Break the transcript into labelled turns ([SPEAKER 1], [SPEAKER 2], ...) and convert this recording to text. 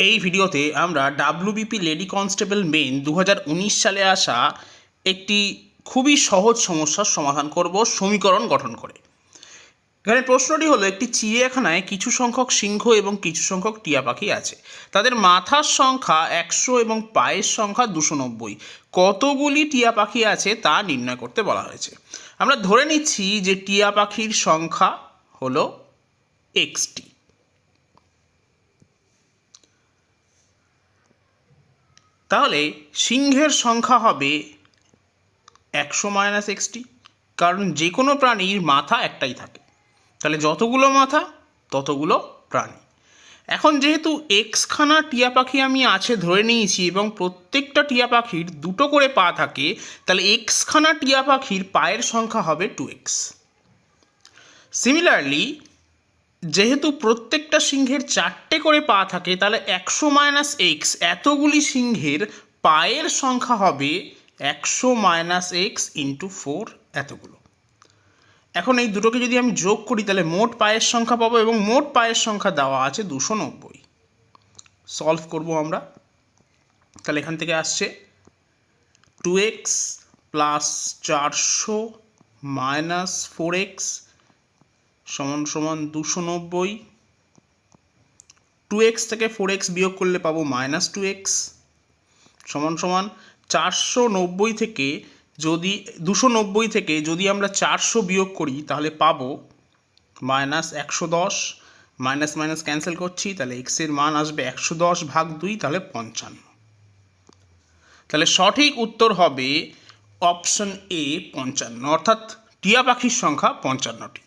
[SPEAKER 1] এই ভিডিওতে আমরা ডাব্লিউবিপি লেডি কনস্টেবল মেন দু হাজার উনিশ সালে আসা একটি খুবই সহজ সমস্যার সমাধান করব সমীকরণ গঠন করে। এখানে প্রশ্নটি হলো, একটি চিড়িয়াখানায় কিছু সংখ্যক সিংহ এবং কিছু সংখ্যক টিয়া পাখি আছে। তাদের মাথার সংখ্যা একশো এবং পায়ের সংখ্যা দুশো নব্বই। কতগুলি টিয়া পাখি আছে তা নির্ণয় করতে বলা হয়েছে। আমরা ধরে নিচ্ছি যে টিয়া পাখির সংখ্যা হলো এক্সটি। তাহলে সিংহের সংখ্যা হবে একশো মাইনাস এক্সটি কারণ যে কোনো প্রাণীর মাথা একটাই থাকে। তাহলে যতগুলো মাথা, ততগুলো প্রাণী। এখন যেহেতু এক্সখানা টিয়া পাখি আমি আছে ধরে নিয়েছি এবং প্রত্যেকটা টিয়া পাখির দুটো করে পা থাকে, তাহলে এক্সখানা টিয়া পাখির পায়ের সংখ্যা হবে টু এক্স সিমিলারলি যেহেতু প্রত্যেকটা সিংহের চারটে করে পা থাকে, তাহলে একশো মাইনাস এক্স এতগুলি সিংহের পায়ের সংখ্যা হবে একশো মাইনাস এক্স ইন্টু ফোর এতগুলো। এখন এই দুটোকে যদি আমি যোগ করি, তাহলে মোট পায়ের সংখ্যা পাবো এবং মোট পায়ের সংখ্যা দেওয়া আছে দুশো নব্বই। সলভ করব আমরা। তাহলে এখান থেকে আসছে টু এক্স প্লাস চারশো মাইনাস ফোর এক্স সমান সমান দুশো নব্বই। টু এক্স থেকে ফোর এক্স বিয়োগ করলে পাবো মাইনাস টু এক্স সমান সমান চারশো নব্বই থেকে যদি, দুশো নব্বই থেকে যদি আমরা চারশো বিয়োগ করি, তাহলে পাবো মাইনাস একশো দশ। মাইনাস মাইনাস ক্যান্সেল করছি, তাহলে এক্সের মান আসবে একশো দশ ভাগ দুই, তাহলে পঞ্চান্ন। তাহলে সঠিক উত্তর হবে অপশন এ পঞ্চান্ন, অর্থাৎ টিয়া পাখির সংখ্যা পঞ্চান্নটি।